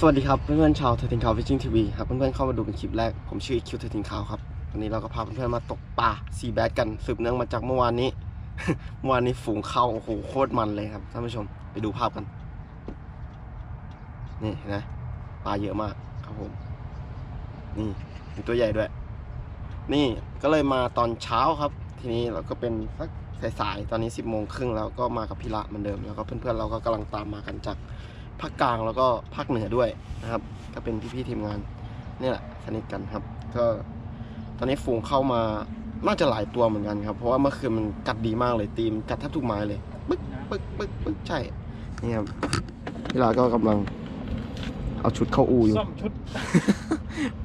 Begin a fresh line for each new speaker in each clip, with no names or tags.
สวัสดีครับเพื่อนๆชาวเทอร์ตินคาวฟิชชิ่งทีวีครับเพื่อนๆเข้ามาดูเป็นคลิปแรก ผมชื่อคิวเทอร์ตินคาวครับวันนี้เราก็พาเพื่อนๆมาตกปลาซีแบดกันสืบเนื่องมาจากเมื่อวานนี้ เมื่อวานนี้ฝูงเข้าโอ้โหโคตรมันเลยครับท่านผู้ชมไปดูภาพกัน นี่เห็นะปลาเยอะมากครับผม นี่มีตัวใหญ่ด้วย นี่ก็เลยมาตอนเช้าครับ ทีนี้เราก็เป็นสักสายๆตอนนี้10บโมงครึ่งแล้วก็มากับพี่ละเหมือนเดิม แล้วก็เพื่อนๆเราก็กำลังตามมากันจาก ภาคกลางแล้วก็ภาคเหนือด้วยนะครับ ก็เป็นพี่ๆทีมงานนี่แหละสนิทกันครับ ก็ตอนนี้ฝูงเข้ามาน่าจะหลายตัวเหมือนกันครับ เพราะว่าเมื่อคืนมันกัดดีมากเลยตีมกัดแทบทุกไม้เลยปึ๊กปึ๊กปึ๊กปึ๊กใช่นี่ครับพี่ลาก็กำลัง เอาชุดเข้าอูอยู่
ซ่อมชุด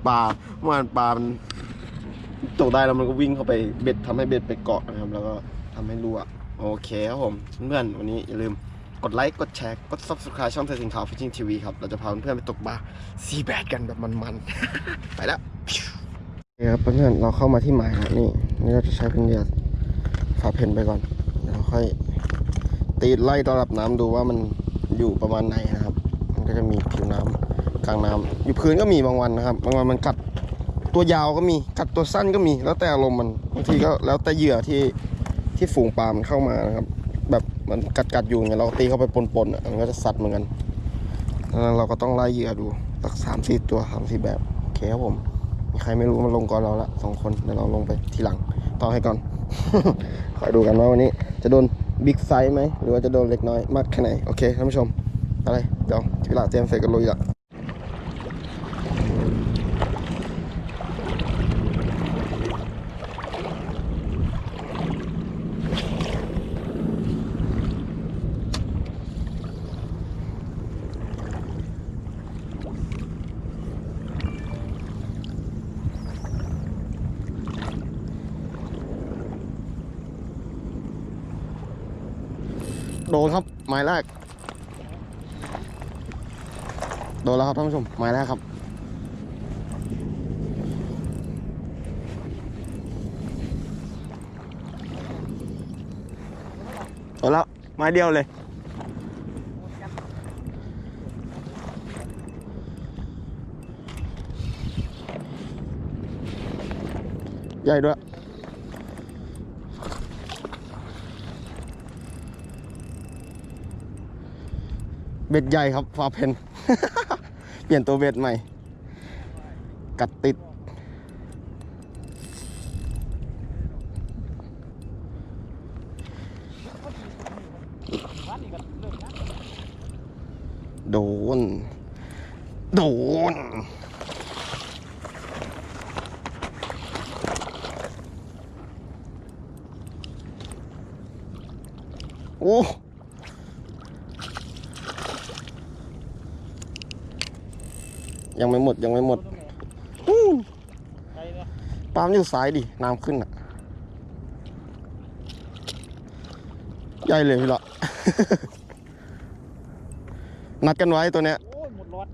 ปลาเมื่อวานปลามันตกได้แล้วมันก็วิ่งเข้าไปเบ็ดทำให้เบ็ดไปเกาะนะครับ แล้วก็ทำให้รั่วโอเคครับผมเพื่อนๆวันนี้อย่าลืม กดไลค์ กดแชร์ กด subscribe ช่องเทสินขาวฟิชชิงทีวีครับ เราจะพาเพื่อนๆไปตกปลาซีแบดกันแบบมันๆ ไปแล้วนี่ครับเพื่อนๆเราเข้ามาที่หมายแล้วนี่นี่เราจะใช้เป็นเหยื่อฝาเพนไปก่อนเดี๋ยวเราค่อยตีไล่ระดับน้ำดูว่ามันอยู่ประมาณไหนนะครับ มันก็จะมีผิวน้ำกลางน้ำอยู่พื้นก็มีบางวันนะครับ บางวันมันกัดตัวยาวก็มีกัดตัวสั้นก็มีแล้วแต่อารมณ์มันบางทีก็แล้วแต่เหยื่อที่ที่ฝูงปลามันเข้ามานะครับ มันกัดกัดอยู่เนี่ยเราก็ตีเข้าไปปนๆอะมันก็จะสัตว์เหมือนกันแล้วเราก็ต้องไล่เหยื่อดูสักสามสี่ตัวสามสี่แบบโอเคครับผมมีใครไม่รู้มันลงก่อนเราละสองคนเดี๋ยวเราลงไปทีหลังต่อให้ก่อน คอยดูกันว่าวันนี้ จะโดนบิ๊กไซส์ไหมหรือว่าจะโดนเล็กน้อยมากแค่ไหนโอเคท่านผู้ชมอะไรเดี๋ยวทีหลังเตรียมเสร็จก็ลุยละ โดนครับหมายแรก โดนแล้วครับท่านผู้ชมหมายแรกครับ โดนแล้วไม้เดียวเลยใหญ่ด้วย เบ็ดใหญ่ครับฟาเพน เปลี่ยนตัวเบ็ดใหม่ กัดติด โดน โดนโอ้ ยังไม่หมดยังไม่หมดอู้
ใครเนี่ย
ปาล์มอยู่ซ้ายดิน้ำขึ้นอะ ใหญ่เลยพี่ละนัดกันไว้ตัวเนี้ย
โอ้ยหมดรอด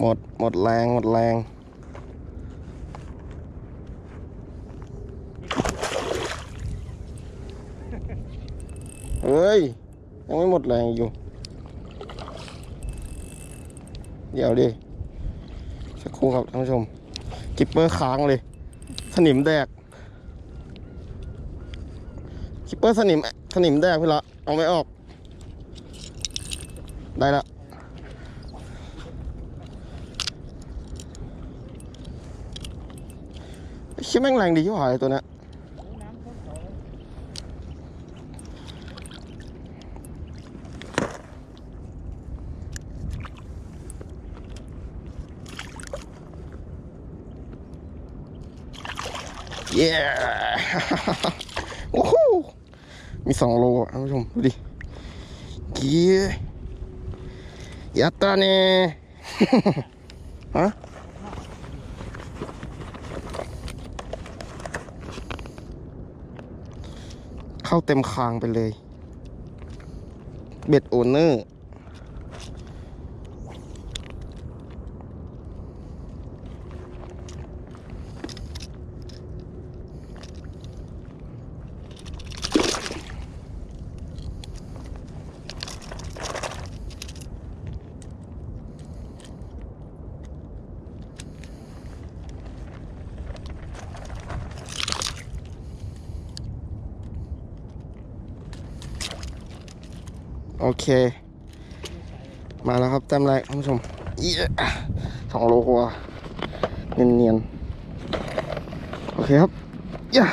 หมดหมดแรงหมดแรงเฮ้ย ยังไม่หมดแรงอยู่ เดี๋ยวดิสักครู่ครับท่านผู้ชมกิปเปอร์ค้างเลย สนิมแดกกิปเปอร์สนิมสนิมแดกพี่ละเอาไม่ออก ได้ละชิบแม่งแรงดีที่หายตัวเนี้ย
โอ้น้ำท่วมเขาเลย
เย้โอ้โหมีสองโลอะท่านผู้ชม ดูดิเกียยัตตาเน่ฮะเข้าเต็มคางไปเลย เบ็ดโอเนอร์ โอเค มาแล้วครับแต้มแรกท่านผู้ชมเยสองโลกว่าเนียนๆโอเคครับเย้ย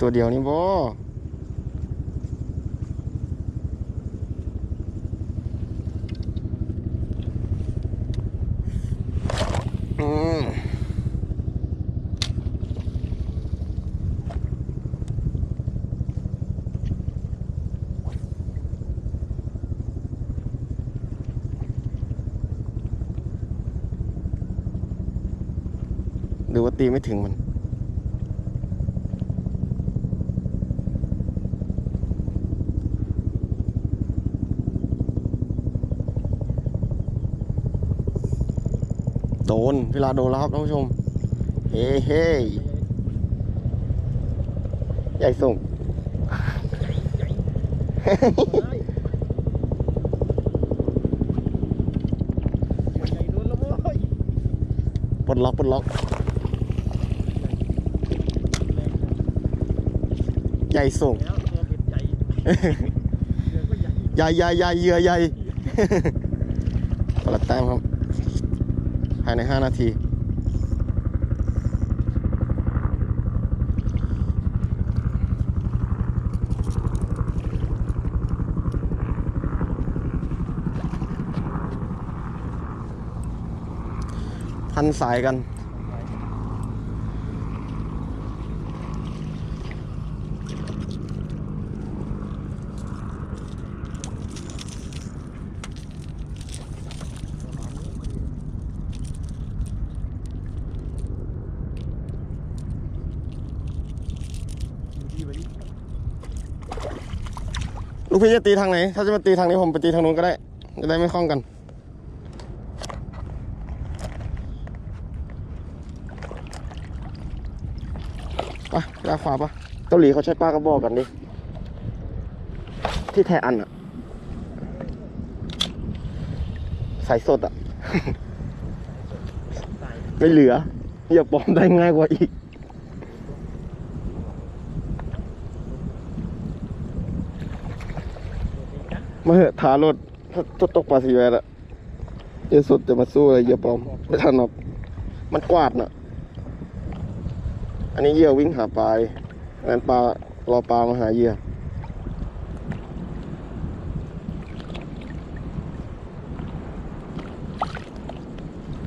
ตัวเดียวนี่บออืมหรือว่าตีไม่ถึงมัน โดน เวลาโดนแล้วครับท่านผู้ชม เฮ้เฮ้ใหญ่ส่ง
ใหญ่โดนล้วโว้ย
ปลดล็อกปลดล็อก ใหญ่ส่ง
ใหญ่ใหญ่
ใหญ่เยื่อใหญ่คนละแต้มครับายใน 5 นาที พันสายกัน
ดีไปดิ
ลู กพี่จะตีทางไหน ถ้าจะมาตีทางนี้ผมไปตีทางนู้นก็ได้ จะได้ไม่คล้องกัน ไปลากขวาปะเกาหลีเขาใช้ปลากระบอกกันดิ ที่แทอันอะสายสดอะ ไม่เหลือ อย่าปลอมได้ง่ายกว่าอีก มาเหอะถารถถ้าถ้าตกปลาสีแวดอะเยอะสุดจะมาสู้อะไรเหยื่อปลอมไม่ทันหรอกมันกวาดน่ะ อันนี้เหยื่อวิ่งหาปลาอันนั้นปลารอปลามาหาเหยื่อ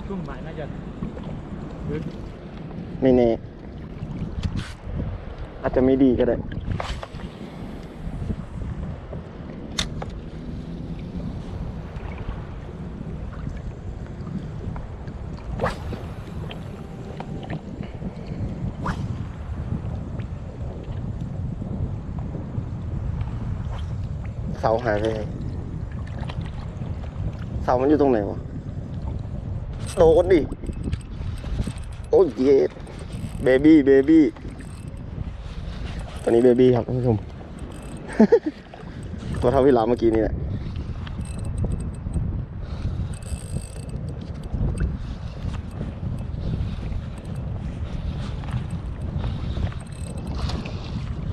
ช่วงบ่ายน่าจะเดิน
ไม่แน่อาจจะไม่ดีก็ได้าหายไปเสามันอยู่ตรงไหนวะโดนดิ โอ้ยเบบี้เบบี้ตอนนี้เบบี้ครับท่านผู้ชม ตัวเท่าพี่ลาเมื่อกี้นี่แหละ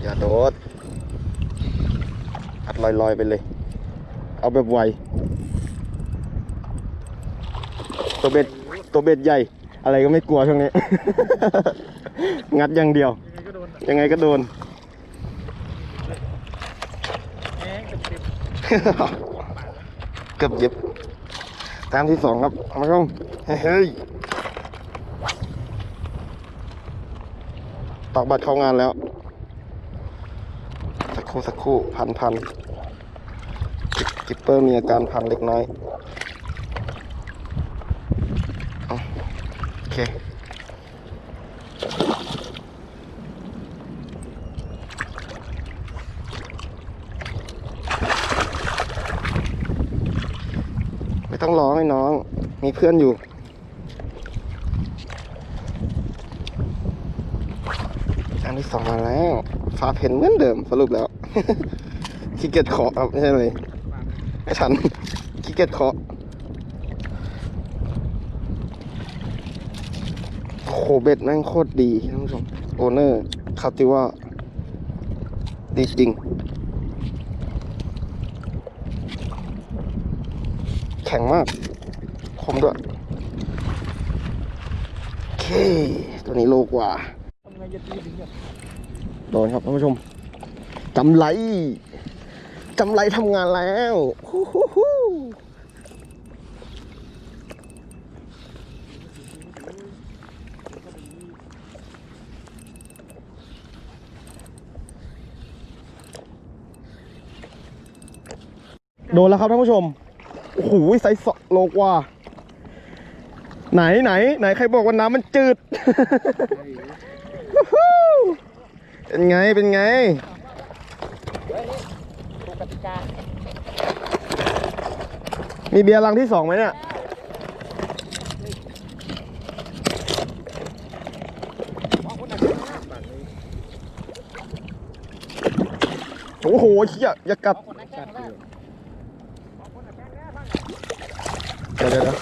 อย่าโดด ลอยๆไปเลย เอาแบบไว ตัวเบ็ดตัวเบ็ดใหญ่ อะไรก็ไม่กลัวช่วงนี้ งัดอย่างเดียว
ยังไงก็โดน
ยังไงก็โดน
แห้งเกื
อบเย็บตามที่สองครับมาชมเฮ้ยตอกบัตรเข้างานแล้ว สักครู่สักครู่พันพัน กิปเปอร์มีอาการพันเล็กน้อย โอเค ไม่ต้องร้องให้น้อง มีเพื่อนอยู่อันที่สองมาแล้ว ฟ้าเพนเหมือนเดิมสรุปแล้วขี้เกียจเคาะครับไม่ใช่เลย ไม่ทันขี้เกียจเคาะโหเบ็ดแม่งโคตรดีท่านผู้ชมโอเนอร์คาติว่าดีจริง แข็งมาก คมด้วย โอเค ตัวนี้โลกว่าโดนครับท่านผู้ชมจำไร จำไรทำงานแล้วโดนแล้วครับท่านผู้ชม โอ้โหไซส์สองโลกว่า ไหนไหน ไหนใครบอกว่าน้ำมันจืด เป็นไง เป็นไง
ถูกกติกา
มีเบียร์ลังที่สองไหมเนี่ย โอ้โหเชี่ยอย่ากัด
จัดเลย
เดี๋ยวเดี๋ยวเดี๋ยว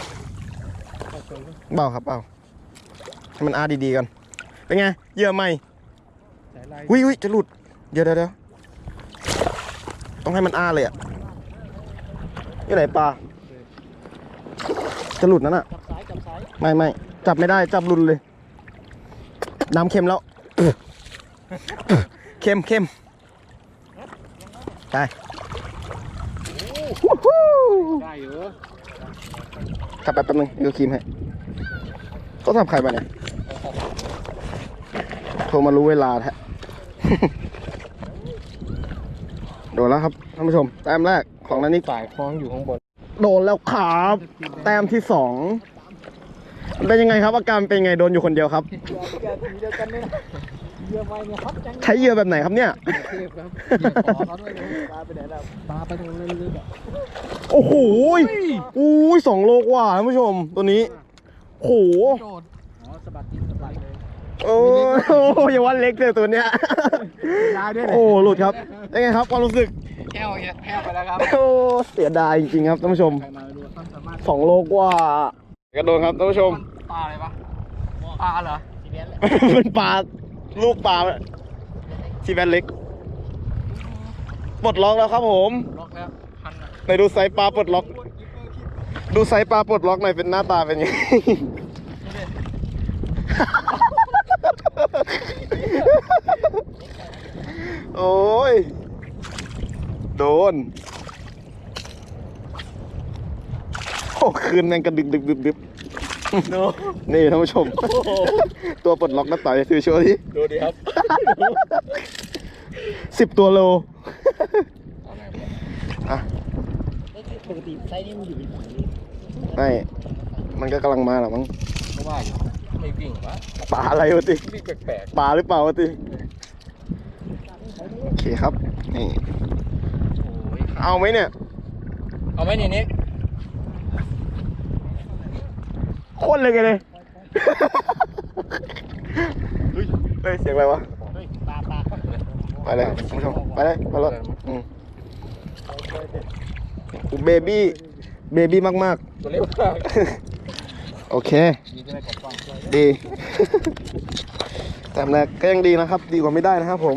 เบาครับเบาให้มันอาดีๆกัน เป็นไง เหยื่อใหม่
สายลาย
วิวิจะหลุด เดี๋ยวเดี๋ยวเดี๋ยว ต้องให้มันอาเลยอะอยู่ไหนปลาจะหลุดนั่นอะไม่ไม่จับไม่ได้จับรุนเลย น้ำเค็มแล้วเค็มเค็มได้
ได้อยู่
ขับไปแป๊บนึงเดี๋ยวครีมให้ต้องทำใครมาเนี่ยโทรมารู้เวลาแท้ โดนแล้วครับท่านผู้ชม แต้มแรกของนันนี่
สายคล้องอยู่ข้างบน
โดนแล้วครับ แต้มที่สองมันเป็นยังไงครับอาการเป็นยังไงโดนอยู่คนเดียวครับ
เรือเรือสีเดียวกันเลยนะเรือไวเนี่ยครับจัง
ใช้เหยื่อแบบไหนครับเนี่ย
เทพครับเรือขอเขาด้วยเลยปลาไปไหนแล้วปลาไปตรงนั้นลึกๆอะ
โอ้โหยอุ้ยสองโลกว่าท่านผู้ชม ตัวนี้โอ้โห
โดดอ๋อสะบัดติดสะบัดเลย
โอ้โหอย่าว่าเล็กเลยตัวเนี้ย
ได้ด้วย
โอ้หลุดครับเป็นไงครับความรู้สึก
แก้วเนี่ยแก้วไปแล้วครับ
โอ้เสียดายจริงๆครับท่านผู้ชม
ใครมาดูความสามารถ
สองโลกว่ากระโดนครับท่านผู้ชม
ปลาอะไรปะปลาเหรอสีแดงเลย
เป็นปลาลูกปลาที่แบนเล็กปลดล็อกแล้วครับผม
ล็อกแล้วพันอะ
ไหนดูไซส์ปลาปลดล็อก ดูไซส์ปลาปลดล็อกหน่อยเป็นหน้าตาเป็นไง โอ้ย โดน โอ้คืนแมงกระดึบดึบดึบดึบนี่ท่านผู้ชม ตัวปลดล็อกน้าต่อยถือโชว์ที่
ดูดิครับ
สิบตัวโลอะ
ปกติไซส์นี้มันอยู่ในถัง
ไม่มันก็กำลังมาแหละมั้ง
เพราะว่าอยู่ ไม่วิ่งวะ
ปลาอะไรวะติ
วิ่งแปลก
ปลาหรือเปล่าวะติโอเคครับนี่
ๆโอ้ย
เอาไหมเนี่ย
เอาไหมนี่นิก
โคตรเลยกันเลยเฮ้ยเสียงอะไรวะ
เฮ้ยปลาปลา
ไปเลยคุณผู้ชมไปเลยไปรถอืมเบบี้ เบบี้มาก
ตัวเล็กมาก
ๆ โอเค
ดี
แต่แรกก็ยังดีนะครับ ดีกว่าไม่ได้นะครับผม